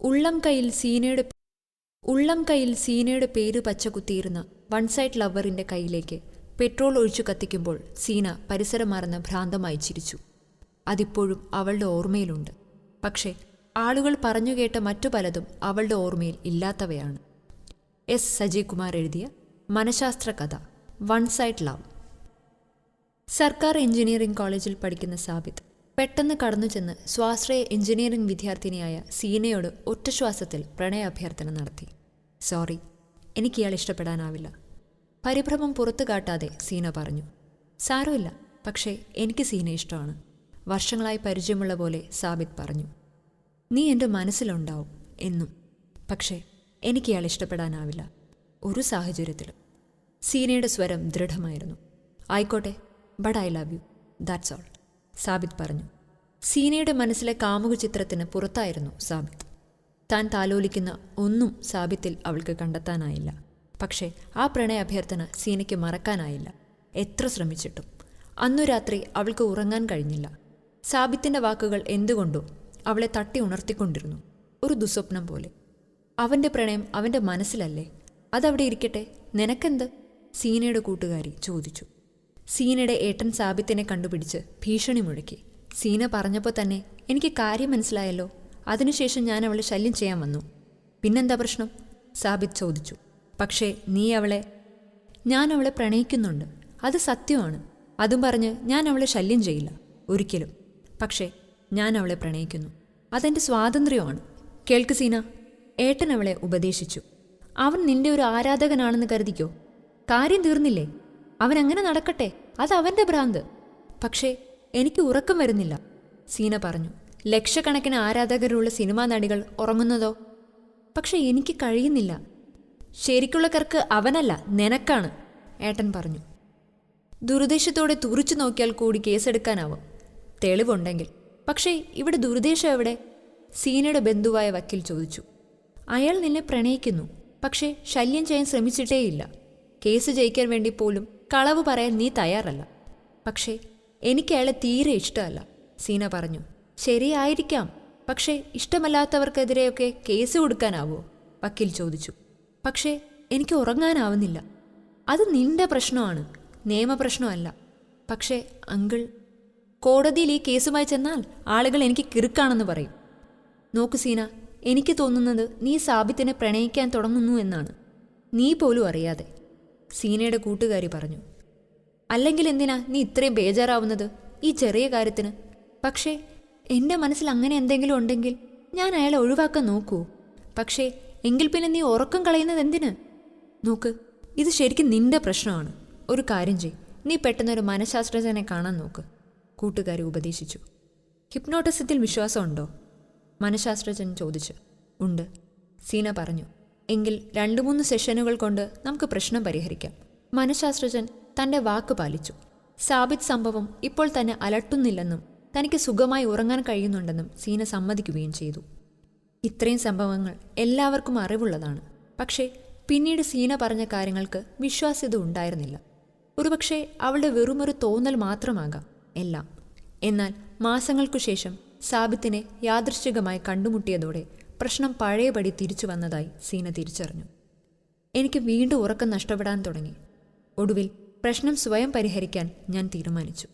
ഉള്ളം കയ്യിൽ സീനയുടെ ഉള്ളം കയ്യിൽ സീനയുടെ പേര് പച്ചകുത്തിയിരുന്ന വൺ സൈഡ് ലവറിന്റെ കയ്യിലേക്ക് പെട്രോൾ ഒഴിച്ചു കത്തിക്കുമ്പോൾ സീന പരിസരം മറന്ന് ഭ്രാന്തമായി ചിരിച്ചു. അതിപ്പോഴും അവളുടെ ഓർമ്മയിലുണ്ട്. പക്ഷേ ആളുകൾ പറഞ്ഞു കേട്ട മറ്റു പലതും അവളുടെ ഓർമ്മയിൽ ഇല്ലാത്തവയാണ്. എസ് സജീകുമാർ എഴുതിയ മനഃശാസ്ത്ര കഥ വൺ സൈഡ് ലവ് സർക്കാർ എഞ്ചിനീയറിംഗ് കോളേജിൽ പഠിക്കുന്ന സാബിത്ത് പെട്ടെന്ന് കടന്നു ചെന്ന് സ്വാശ്രയ എഞ്ചിനീയറിംഗ് വിദ്യാർത്ഥിനിയായ സീനയോട് ഒറ്റശ്വാസത്തിൽ പ്രണയാഭ്യർത്ഥന നടത്തി. സോറി എനിക്ക് ഇയാൾ ഇഷ്ടപ്പെടാനാവില്ല. പരിഭ്രമം പുറത്തു കാട്ടാതെ സീന പറഞ്ഞു. സാരമില്ല പക്ഷേ എനിക്ക് സീന ഇഷ്ടമാണ്. വർഷങ്ങളായി പരിചയമുള്ള പോലെ സാബിത്ത് പറഞ്ഞു. നീ എന്റെ മനസ്സിലുണ്ടാവും എന്നും. പക്ഷേ എനിക്ക് ഇയാൾ ഇഷ്ടപ്പെടാനാവില്ല. ഒരു സാഹചര്യത്തിലും. സീനയുടെ സ്വരം ദൃഢമായിരുന്നു. ആയിക്കോട്ടെ but I love you that's all Sabith പറഞ്ഞു. സീനയുടെ മനസ്സിലെ കാമുക ചിത്രത്തിന് പുറത്തായിരുന്നു സാബിത്ത് താൻ താലോലിക്കുന്ന ഒന്നും സാബിത്തിൽ അവൾക്ക് കണ്ടെത്താനായില്ല. പക്ഷേ ആ പ്രണയ അഭ്യർത്ഥന സീനയ്ക്ക് മറക്കാനായില്ല. എത്ര ശ്രമിച്ചിട്ടും. അന്നു രാത്രി അവൾക്ക് ഉറങ്ങാൻ കഴിഞ്ഞില്ല. സാബിത്തിന്റെ വാക്കുകൾ എന്തുകൊണ്ടോ അവളെ തട്ടി ഉണർത്തിക്കൊണ്ടിരുന്നു. ഒരു ദുസ്വപ്നം പോലെ. അവന്റെ പ്രണയം അവന്റെ മനസ്സിലല്ലേ? അതവിടെ ഇരിക്കട്ടെ. നിനക്കെന്ത്? സീനയുടെ കൂട്ടുകാരി ചോദിച്ചു. സീനയുടെ ഏട്ടൻ സാബിത്തിനെ കണ്ടുപിടിച്ച് ഭീഷണി മുഴക്കി. സീന പറഞ്ഞപ്പോൾ തന്നെ എനിക്ക് കാര്യം മനസ്സിലായല്ലോ. അതിനുശേഷം ഞാൻ അവളെ ശല്യം ചെയ്യാൻ വന്നു. പിന്നെന്താ പ്രശ്നം? സാബിത്ത് ചോദിച്ചു. പക്ഷേ നീ അവളെ ഞാൻ അവളെ പ്രണയിക്കുന്നുണ്ട്. അത് സത്യമാണ്. അതും പറഞ്ഞ് ഞാൻ അവളെ ശല്യം ചെയ്യില്ല. ഒരിക്കലും. പക്ഷേ ഞാൻ അവളെ പ്രണയിക്കുന്നു. അതെന്റെ സ്വാതന്ത്ര്യമാണ്. കേൾക്ക് സീന. ഏട്ടൻ അവളെ ഉപദേശിച്ചു. അവൻ നിന്റെ ഒരു ആരാധകനാണെന്ന് കരുതിക്കോ? കാര്യം തീർന്നില്ലേ? അവൻ അങ്ങനെ നടക്കട്ടെ. അത് അവന്റെ ഭ്രാന്ത്. പക്ഷേ എനിക്ക് ഉറക്കം വരുന്നില്ല. സീന പറഞ്ഞു. ലക്ഷക്കണക്കിന് ആരാധകരുള്ള സിനിമാ നടികൾ ഉറങ്ങുന്നതോ? പക്ഷെ എനിക്ക് കഴിയുന്നില്ല. ശരിക്കുള്ള കർക്ക് അവനല്ല നിനക്കാണ് ഏട്ടൻ പറഞ്ഞു. ദുരുദ്ദേശത്തോടെ തുറിച്ചു നോക്കിയാൽ കൂടി കേസെടുക്കാനാവും. തെളിവുണ്ടെങ്കിൽ. പക്ഷേ ഇവിടെ ദുരുദ്ദേശം എവിടെ? സീനയുടെ ബന്ധുവായ വക്കീൽ ചോദിച്ചു. അയാൾ നിന്നെ പ്രണയിക്കുന്നു. പക്ഷേ ശല്യം ചെയ്യാൻ ശ്രമിച്ചിട്ടേയില്ല. കേസ് ജയിക്കാൻ വേണ്ടി പോലും കളവ് പറയാൻ നീ തയ്യാറല്ല. പക്ഷേ എനിക്ക് അയാളെ തീരെ ഇഷ്ടമല്ല സീന പറഞ്ഞു. ശരിയായിരിക്കാം പക്ഷേ ഇഷ്ടമല്ലാത്തവർക്കെതിരെയൊക്കെ കേസ് കൊടുക്കാനാവോ? വക്കീൽ ചോദിച്ചു. പക്ഷേ എനിക്ക് ഉറങ്ങാനാവുന്നില്ല. അത് നിന്റെ പ്രശ്നമാണ് നിയമപ്രശ്നമല്ല. പക്ഷേ അങ്കിൾ കോടതിയിൽ ഈ കേസുമായി ചെന്നാൽ ആളുകൾ എനിക്ക് കിറുക്കാണെന്ന് പറയും. നോക്ക് സീന എനിക്ക് തോന്നുന്നത് നീ സാബിത്തിനെ പ്രണയിക്കാൻ തുടങ്ങുന്നു എന്നാണ്. നീ പോലും അറിയാതെ. സീനയുടെ കൂട്ടുകാരി പറഞ്ഞു അല്ലെങ്കിൽ എന്തിനാ നീ ഇത്രയും ബേജാറാവുന്നത് ഈ ചെറിയ കാര്യത്തിന്? പക്ഷേ എന്റെ മനസ്സിൽ അങ്ങനെ എന്തെങ്കിലും ഉണ്ടെങ്കിൽ ഞാൻ അയാളെ ഒഴിവാക്കാൻ നോക്കൂ. പക്ഷേ എങ്കിൽ പിന്നെ നീ ഉറക്കം കളയുന്നത് എന്തിന്? നോക്ക് ഇത് ശരിക്കും നിന്റെ പ്രശ്നമാണ്. ഒരു കാര്യം ചെയ് നീ പെട്ടെന്നൊരു മനഃശാസ്ത്രജ്ഞനെ കാണാൻ നോക്ക് കൂട്ടുകാരി ഉപദേശിച്ചു. ഹിപ്നോട്ടിസത്തിൽ വിശ്വാസമുണ്ടോ? മനഃശാസ്ത്രജ്ഞൻ ചോദിച്ചു. ഉണ്ട് സീന പറഞ്ഞു. എങ്കിൽ രണ്ടു മൂന്ന് സെഷനുകൾ കൊണ്ട് നമുക്ക് പ്രശ്നം പരിഹരിക്കാം. മനഃശാസ്ത്രജ്ഞൻ തന്റെ വാക്ക് പാലിച്ചു. സാബിത് സംഭവം ഇപ്പോൾ തന്നെ അലട്ടുന്നില്ലെന്നും തനിക്ക് സുഖമായി ഉറങ്ങാൻ കഴിയുന്നുണ്ടെന്നും സീന സമ്മതിക്കുകയും ചെയ്തു. ഇത്രയും സംഭവങ്ങൾ എല്ലാവർക്കും അറിവുള്ളതാണ്. പക്ഷേ പിന്നീട് സീന പറഞ്ഞ കാര്യങ്ങൾക്ക് വിശ്വാസ്യത ഉണ്ടായിരുന്നില്ല. ഒരുപക്ഷെ അവളുടെ വെറുമൊരു തോന്നൽ മാത്രമാകാം എല്ലാം. എന്നാൽ മാസങ്ങൾക്കു ശേഷം സാബിത്തിനെ യാദൃശ്ചികമായി കണ്ടുമുട്ടിയതോടെ പ്രശ്നം പഴയപടി തിരിച്ചു വന്നതായി സീന തിരിച്ചറിഞ്ഞു. എനിക്ക് വീണ്ടും ഉറക്കം നഷ്ടപ്പെടാൻ തുടങ്ങി. ഒടുവിൽ പ്രശ്നം സ്വയം പരിഹരിക്കാൻ ഞാൻ തീരുമാനിച്ചു.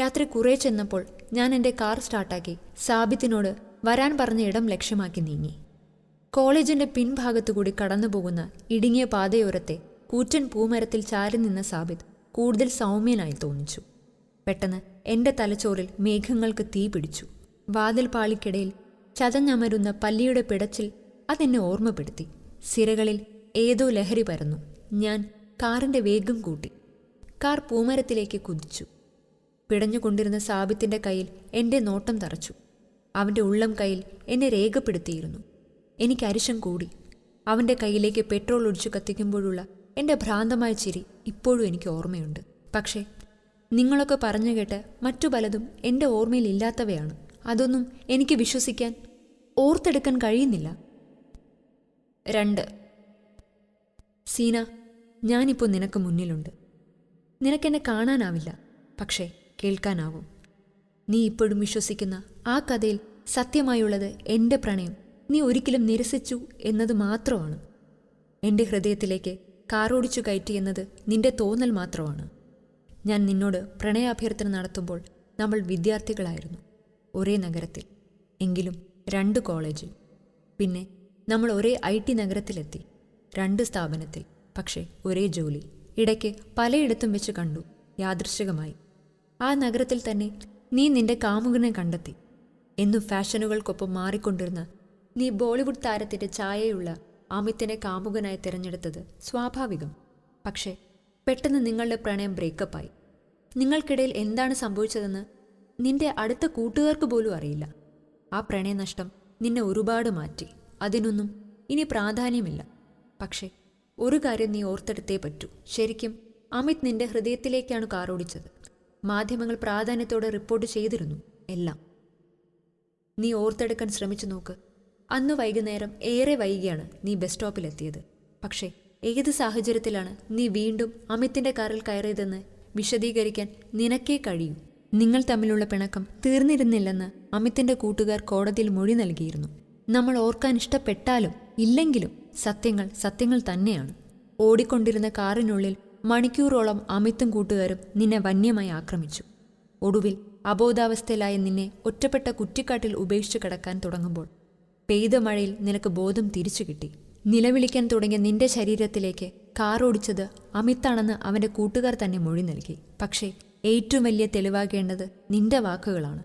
രാത്രി കുറേ ചെന്നപ്പോൾ ഞാൻ എന്റെ കാർ സ്റ്റാർട്ടാക്കി സാബിത്തിനോട് വരാൻ പറഞ്ഞ ഇടം ലക്ഷ്യമാക്കി നീങ്ങി. കോളേജിന്റെ പിൻഭാഗത്തുകൂടി കടന്നുപോകുന്ന ഇടുങ്ങിയ പാതയോരത്തെ കൂറ്റൻ പൂമരത്തിൽ ചാരി നിന്ന സാബിത്ത് കൂടുതൽ സൗമ്യനായി തോന്നിച്ചു. പെട്ടെന്ന് എന്റെ തലച്ചോറിൽ മേഘങ്ങൾക്ക് തീ പിടിച്ചു വാതിൽ പാളിക്കിടയിൽ ചതഞ്ഞമരുന്ന പല്ലിയുടെ പിടച്ചിൽ അതെന്നെ ഓർമ്മപ്പെടുത്തി. സിരകളിൽ ഏതോ ലഹരി പരന്നു. ഞാൻ കാറിന്റെ വേഗം കൂട്ടി. കാർ പൂമരത്തിലേക്ക് കുതിച്ചു. പിടഞ്ഞുകൊണ്ടിരുന്ന സാബിത്തിന്റെ കയ്യിൽ എന്റെ നോട്ടം തറച്ചു. അവന്റെ ഉള്ളം കയ്യിൽ എന്നെ രേഖപ്പെടുത്തിയിരുന്നു. എനിക്ക് അരിശം കൂടി. അവന്റെ കയ്യിലേക്ക് പെട്രോൾ ഒഴിച്ചു കത്തിക്കുമ്പോഴുള്ള എന്റെ ഭ്രാന്തമായ ചിരി ഇപ്പോഴും എനിക്ക് ഓർമ്മയുണ്ട്. പക്ഷേ നിങ്ങളൊക്കെ പറഞ്ഞു കേട്ട് മറ്റു പലതും എന്റെ ഓർമ്മയിൽ ഇല്ലാത്തവയാണ്. അതൊന്നും എനിക്ക് വിശ്വസിക്കാൻ ഓർത്തെടുക്കാൻ കഴിയുന്നില്ല. രണ്ട്. സീന ഞാനിപ്പോൾ നിനക്ക് മുന്നിലുണ്ട്. നിനക്കെന്നെ കാണാനാവില്ല പക്ഷേ കേൾക്കാനാവും. നീ ഇപ്പോഴും വിശ്വസിക്കുന്ന ആ കഥയിൽ സത്യമായുള്ളത് എന്റെ പ്രണയം. നീ ഒരിക്കലും നിരസിച്ചു എന്നത് മാത്രമാണ്. എന്റെ ഹൃദയത്തിലേക്ക് കാറോടിച്ചു കയറ്റി എന്നത് നിന്റെ തോന്നൽ മാത്രമാണ്. ഞാൻ നിന്നോട് പ്രണയാഭ്യർത്ഥന നടത്തുമ്പോൾ നമ്മൾ വിദ്യാർത്ഥികളായിരുന്നു. ഒരേ നഗരത്തിൽ എങ്കിലും രണ്ട് കോളേജിൽ. പിന്നെ നമ്മൾ ഒരേ ഐ ടി നഗരത്തിലെത്തി രണ്ട് സ്ഥാപനത്തിൽ പക്ഷേ ഒരേ ജോലി. ഇടയ്ക്ക് പലയിടത്തും വെച്ച് കണ്ടു യാദൃശികമായി ആ നഗരത്തിൽ തന്നെ നീ നിന്റെ കാമുകനെ കണ്ടെത്തി. എന്നു ഫാഷനുകൾക്കൊപ്പം മാറിക്കൊണ്ടിരുന്ന നീ ബോളിവുഡ് താരത്തിന്റെ ഛായയുള്ള അമിത്തിനെ കാമുകനായി തിരഞ്ഞെടുത്തത് സ്വാഭാവികം. പക്ഷേ പെട്ടെന്ന് നിങ്ങളുടെ പ്രണയം ബ്രേക്കപ്പായി. നിങ്ങൾക്കിടയിൽ എന്താണ് സംഭവിച്ചതെന്ന് നിന്റെ അടുത്ത കൂട്ടുകാർക്ക് പോലും അറിയില്ല. ആ പ്രണയനഷ്ടം നിന്നെ ഒരുപാട് മാറ്റി. അതിനൊന്നും ഇനി പ്രാധാന്യമില്ല. പക്ഷേ ഒരു കാര്യം നീ ഓർത്തെടുത്തേ പറ്റൂ. ശരിക്കും അമിത് നിന്റെ ഹൃദയത്തിലേക്കാണ് കാറോടിച്ചത് മാധ്യമങ്ങൾ പ്രാധാന്യത്തോടെ റിപ്പോർട്ട് ചെയ്തിരുന്നു. എല്ലാം. നീ ഓർത്തെടുക്കാൻ ശ്രമിച്ചു നോക്ക്. അന്ന് വൈകുന്നേരം ഏറെ വൈകിയാണ് നീ ബസ് സ്റ്റോപ്പിലെത്തിയത്. പക്ഷേ ഏത് സാഹചര്യത്തിലാണ് നീ വീണ്ടും അമിത്തിന്റെ കാറിൽ കയറിയതെന്ന് വിശദീകരിക്കാൻ നിനക്കേ കഴിയൂ. നിങ്ങൾ തമ്മിലുള്ള പിണക്കം തീർന്നിരുന്നില്ലെന്ന് അമിത്തിന്റെ കൂട്ടുകാർ കോടതിയിൽ മൊഴി നൽകിയിരുന്നു. നമ്മൾ ഓർക്കാൻ ഇഷ്ടപ്പെട്ടാലും ഇല്ലെങ്കിലും സത്യങ്ങൾ സത്യങ്ങൾ തന്നെയാണ്. ഓടിക്കൊണ്ടിരുന്ന കാറിനുള്ളിൽ മണിക്കൂറോളം അമിത്തും കൂട്ടുകാരും നിന്നെ വന്യമായി ആക്രമിച്ചു. ഒടുവിൽ അബോധാവസ്ഥയിലായ നിന്നെ ഒറ്റപ്പെട്ട കുറ്റിക്കാട്ടിൽ ഉപേക്ഷിച്ച് കിടക്കാൻ തുടങ്ങുമ്പോൾ പെയ്ത മഴയിൽ നിനക്ക് ബോധം തിരിച്ചു കിട്ടി. നിലവിളിക്കാൻ തുടങ്ങിയ നിന്റെ ശരീരത്തിലേക്ക് കാറോടിച്ചത് അമിത്താണെന്ന് അവന്റെ കൂട്ടുകാർ തന്നെ മൊഴി നൽകി. പക്ഷേ ഏറ്റവും വലിയ തെളിവാകേണ്ടത് നിന്റെ വാക്കുകളാണ്.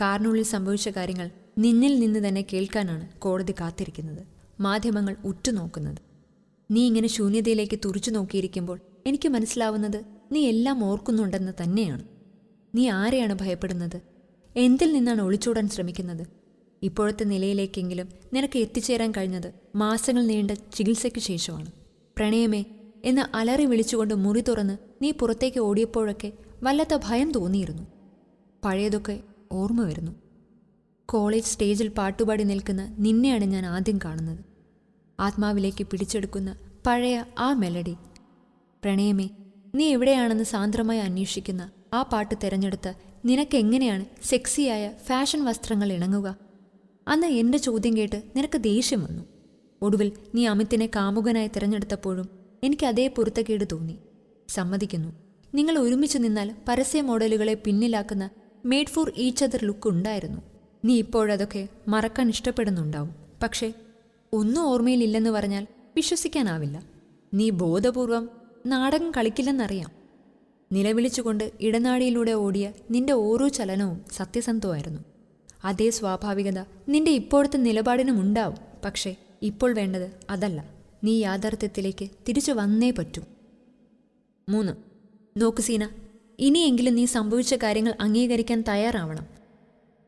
കാറിനുള്ളിൽ സംഭവിച്ച കാര്യങ്ങൾ നിന്നിൽ നിന്ന് തന്നെ കേൾക്കാനാണ് കോടതി കാത്തിരിക്കുന്നത്. മാധ്യമങ്ങൾ ഉറ്റുനോക്കുന്നത്. നീ ഇങ്ങനെ ശൂന്യതയിലേക്ക് തുറച്ചു നോക്കിയിരിക്കുമ്പോൾ എനിക്ക് മനസ്സിലാവുന്നത് നീ എല്ലാം ഓർക്കുന്നുണ്ടെന്ന് തന്നെയാണ്. നീ ആരെയാണ് ഭയപ്പെടുന്നത്? എന്തിൽ നിന്നാണ് ഒളിച്ചോടാൻ ശ്രമിക്കുന്നത്? ഇപ്പോഴത്തെ നിലയിലേക്കെങ്കിലും നിനക്ക് എത്തിച്ചേരാൻ കഴിഞ്ഞത് മാസങ്ങൾ നീണ്ട ചികിത്സയ്ക്ക് ശേഷമാണ്. പ്രണയമേ എന്ന് അലറി വിളിച്ചുകൊണ്ട് മുറി തുറന്ന് നീ പുറത്തേക്ക് ഓടിയപ്പോഴൊക്കെ വല്ലാത്ത ഭയം തോന്നിയിരുന്നു. പഴയതൊക്കെ ഓർമ്മ വരുന്നു. കോളേജ് സ്റ്റേജിൽ പാട്ടുപാടി നിൽക്കുന്ന നിന്നെയാണ് ഞാൻ ആദ്യം കാണുന്നത്. ആത്മാവിലേക്ക് പിടിച്ചെടുക്കുന്ന പഴയ ആ മെലഡി. പ്രണയമേ നീ എവിടെയാണെന്ന് സാന്ദ്രമായി അന്വേഷിക്കുന്ന ആ പാട്ട് തിരഞ്ഞെടുത്ത് നിനക്കെങ്ങനെയാണ് സെക്സിയായ ഫാഷൻ വസ്ത്രങ്ങൾ ഇണങ്ങുക? അന്ന് എന്റെ ചോദ്യം കേട്ട് നിനക്ക് ദേഷ്യം വന്നു. ഒടുവിൽ നീ അമിത്തിനെ കാമുകനായി തിരഞ്ഞെടുത്തപ്പോഴും എനിക്ക് അതേ പൊരുത്തക്കേട് തോന്നി. സമ്മതിക്കുന്നു. നിങ്ങൾ ഒരുമിച്ച് നിന്നാൽ പരസ്യ മോഡലുകളെ പിന്നിലാക്കുന്ന made for each other look ഉണ്ടായിരുന്നു. നീ ഇപ്പോഴതൊക്കെ മറക്കാൻ ഇഷ്ടപ്പെടുന്നുണ്ടാവും. പക്ഷേ ഒന്നും ഓർമ്മയിലില്ലെന്ന് പറഞ്ഞാൽ വിശ്വസിക്കാനാവില്ല. നീ ബോധപൂർവം നാടകം കളിക്കില്ലെന്നറിയാം. നിലവിളിച്ചുകൊണ്ട് ഇടനാടിയിലൂടെ ഓടിയ നിന്റെ ഓരോ ചലനവും സത്യസന്ധമായിരുന്നു അതേ സ്വാഭാവികത നിന്റെ ഇപ്പോഴത്തെ നിലപാടിനും ഉണ്ടാവും. പക്ഷേ ഇപ്പോൾ വേണ്ടത് അതല്ല. നീ യാഥാർത്ഥ്യത്തിലേക്ക് തിരിച്ചു വന്നേ പറ്റൂ. മൂന്ന്. നോക്ക് സീന ഇനിയെങ്കിലും നീ സംഭവിച്ച കാര്യങ്ങൾ അംഗീകരിക്കാൻ തയ്യാറാവണം.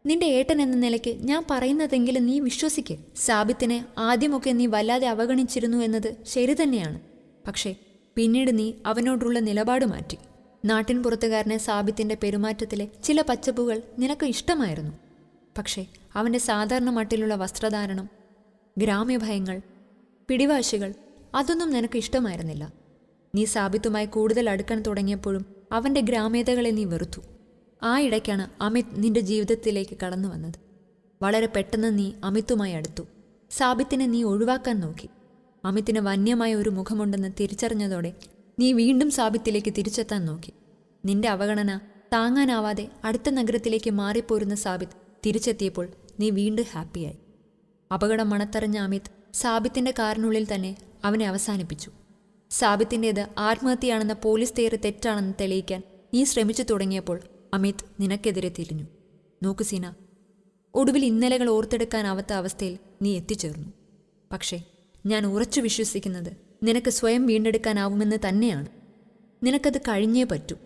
നിന്റെ ഏട്ടൻ എന്ന നിലയ്ക്ക് ഞാൻ പറയുന്നതെങ്കിലും നീ വിശ്വസിക്ക്. സാബിത്തിനെ ആദ്യമൊക്കെ നീ വല്ലാതെ അവഗണിച്ചിരുന്നു എന്നത് ശരി തന്നെയാണ്. പക്ഷേ പിന്നീട് നീ അവനോടുള്ള നിലപാട് മാറ്റി. നാട്ടിൻ പുറത്തുകാരനെ സാബിത്തിന്റെ പെരുമാറ്റത്തിലെ ചില പച്ചപ്പുകൾ നിനക്ക് ഇഷ്ടമായിരുന്നു. പക്ഷേ അവന്റെ സാധാരണ മട്ടിലുള്ള വസ്ത്രധാരണം ഗ്രാമ്യഭയങ്ങൾ പിടിവാശികൾ അതൊന്നും നിനക്ക് ഇഷ്ടമായിരുന്നില്ല. നീ സാബിത്തുമായി കൂടുതൽ അടുക്കാൻ തുടങ്ങിയപ്പോഴും അവന്റെ ഗ്രാമ്യതകളെ നീ വെറുത്തു. ആ ഇടയ്ക്കാണ് അമിത് നിന്റെ ജീവിതത്തിലേക്ക് കടന്നു വന്നത്. വളരെ പെട്ടെന്ന് നീ അമിത്തുമായി അടുത്തു. സാബിത്തിനെ നീ ഒഴിവാക്കാൻ നോക്കി. അമിത്തിന് വന്യമായ ഒരു മുഖമുണ്ടെന്ന് തിരിച്ചറിഞ്ഞതോടെ നീ വീണ്ടും സാബിത്തിലേക്ക് തിരിച്ചെത്താൻ നോക്കി. നിന്റെ അവഗണന താങ്ങാനാവാതെ അടുത്ത നഗരത്തിലേക്ക് മാറിപ്പോരുന്ന സാബിത്ത് തിരിച്ചെത്തിയപ്പോൾ നീ വീണ്ടും ഹാപ്പിയായി. അപകടം മണത്തറിഞ്ഞ അമിത് സാബിത്തിന്റെ കാറിനുള്ളിൽ തന്നെ അവനെ അവസാനിപ്പിച്ചു. സാബിത്തിന്റേത് ആത്മഹത്യയാണെന്ന പോലീസ് തേറി തെറ്റാണെന്ന് തെളിയിക്കാൻ നീ ശ്രമിച്ചു തുടങ്ങിയപ്പോൾ അമിത് നിനക്കെതിരെ തിരിഞ്ഞു. നോക്കു സീന ഒടുവിൽ ഇന്നലകൾ ഓർത്തെടുക്കാനാവാത്ത അവസ്ഥയിൽ നീ എത്തിച്ചേർന്നു. പക്ഷേ ഞാൻ ഉറച്ചു വിശ്വസിക്കുന്നത് നിനക്ക് സ്വയം വീണ്ടെടുക്കാനാവുമെന്ന് തന്നെയാണ്. നിനക്കത് കഴിഞ്ഞേ പറ്റൂ.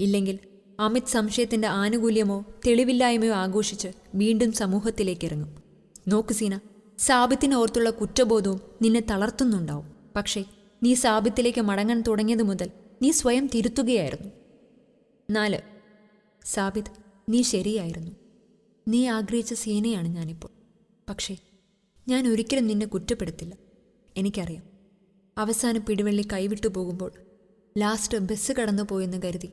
ഇല്ലെങ്കിൽ അമിത് സംശയത്തിന്റെ ആനുകൂല്യമോ തെളിവില്ലായ്മയോ ആഘോഷിച്ച് വീണ്ടും സമൂഹത്തിലേക്ക് ഇറങ്ങും നോക്കു സീന സാബിത്തിനോർത്തുള്ള കുറ്റബോധവും നിന്നെ തളർത്തുന്നുണ്ടാവും. പക്ഷേ നീ സാബിത്തിലേക്ക് മടങ്ങാൻ തുടങ്ങിയത് മുതൽ നീ സ്വയം തിരുത്തുകയായിരുന്നു. നാല് സാബിത് നീ ശരിയായിരുന്നു. നീ ആഗ്രഹിച്ച സീനയാണ് ഞാനിപ്പോൾ. പക്ഷേ ഞാൻ ഒരിക്കലും നിന്നെ കുറ്റപ്പെടുത്തില്ല. എനിക്കറിയാം. അവസാന പിടിവള്ളി കൈവിട്ടു പോകുമ്പോൾ ലാസ്റ്റ് ബസ് കടന്നു പോയെന്ന് കരുതി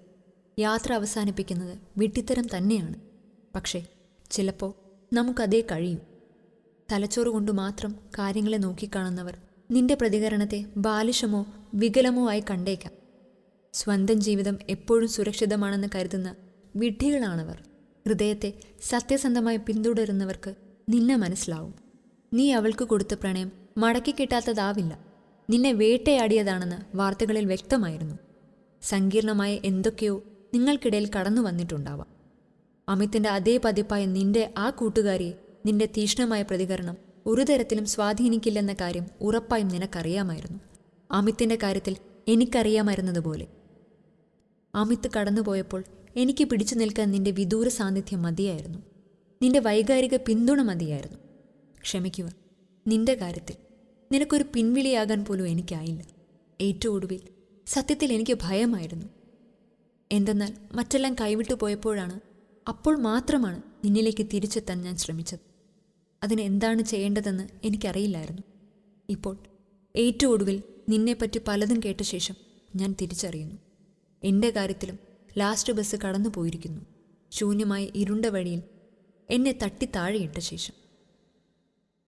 യാത്ര അവസാനിപ്പിക്കുന്നത് വിട്ടിത്തരം തന്നെയാണ്. പക്ഷേ ചിലപ്പോൾ നമുക്കതേ കഴിയും. തലച്ചോറ് കൊണ്ട് മാത്രം കാര്യങ്ങളെ നോക്കിക്കാണുന്നവർ നിന്റെ പ്രതികരണത്തെ ബാലിഷമോ വികലമോ ആയി കണ്ടേക്കാം. സ്വന്തം ജീവിതം എപ്പോഴും സുരക്ഷിതമാണെന്ന് കരുതുന്ന വിഡ്ഢികളാണവർ. ഹൃദയത്തെ സത്യസന്ധമായി പിന്തുടരുന്നവർക്ക് നിന്നെ മനസ്സിലാവും. നീ അവൾക്ക് കൊടുത്ത പ്രണയം മടക്കി കിട്ടാത്തതാവില്ല. നിന്നെ വേട്ടയാടിയതാണെന്ന് വാർത്തകളിൽ വ്യക്തമായിരുന്നു. സങ്കീർണമായ എന്തൊക്കെയോ നിങ്ങൾക്കിടയിൽ കടന്നു വന്നിട്ടുണ്ടാവാം. അമിത്തിന്റെ അതേ പതിപ്പായ നിന്റെ ആ കൂട്ടുകാരിയെ നിന്റെ തീഷ്ണമായ പ്രതികരണം ഒരു തരത്തിലും സ്വാധീനിക്കില്ലെന്ന കാര്യം ഉറപ്പായും നിനക്കറിയാമായിരുന്നു. അമിത്തിന്റെ കാര്യത്തിൽ എനിക്കറിയാമായിരുന്നതുപോലെ. അമിത് കടന്നുപോയപ്പോൾ എനിക്ക് പിടിച്ചു നിൽക്കാൻ നിന്റെ വിദൂര സാന്നിധ്യം മതിയായിരുന്നു. നിന്റെ വൈകാരിക പിന്തുണ മതിയായിരുന്നു. ക്ഷമിക്കുക നിന്റെ കാര്യത്തിൽ നിനക്കൊരു പിൻവിളിയാകാൻ പോലും എനിക്കായില്ല. ഏറ്റവും ഒടുവിൽ സത്യത്തിൽ എനിക്ക് ഭയമായിരുന്നു. എന്തെന്നാൽ മറ്റെല്ലാം കൈവിട്ടു പോയപ്പോഴാണ് അപ്പോൾ മാത്രമാണ് നിന്നിലേക്ക് തിരിച്ചെത്താൻ ഞാൻ ശ്രമിച്ചത്. അതിന് എന്താണ് ചെയ്യേണ്ടതെന്ന് എനിക്കറിയില്ലായിരുന്നു. ഇപ്പോൾ ഏറ്റവും ഒടുവിൽ നിന്നെപ്പറ്റി പലതും കേട്ട ശേഷം ഞാൻ തിരിച്ചറിയുന്നു. എന്റെ കാര്യത്തിലും ലാസ്റ്റ് ബസ് കടന്നു പോയിരിക്കുന്നു ശൂന്യമായ ഇരുണ്ട വഴിയിൽ എന്നെ തട്ടി താഴെയിട്ട ശേഷം.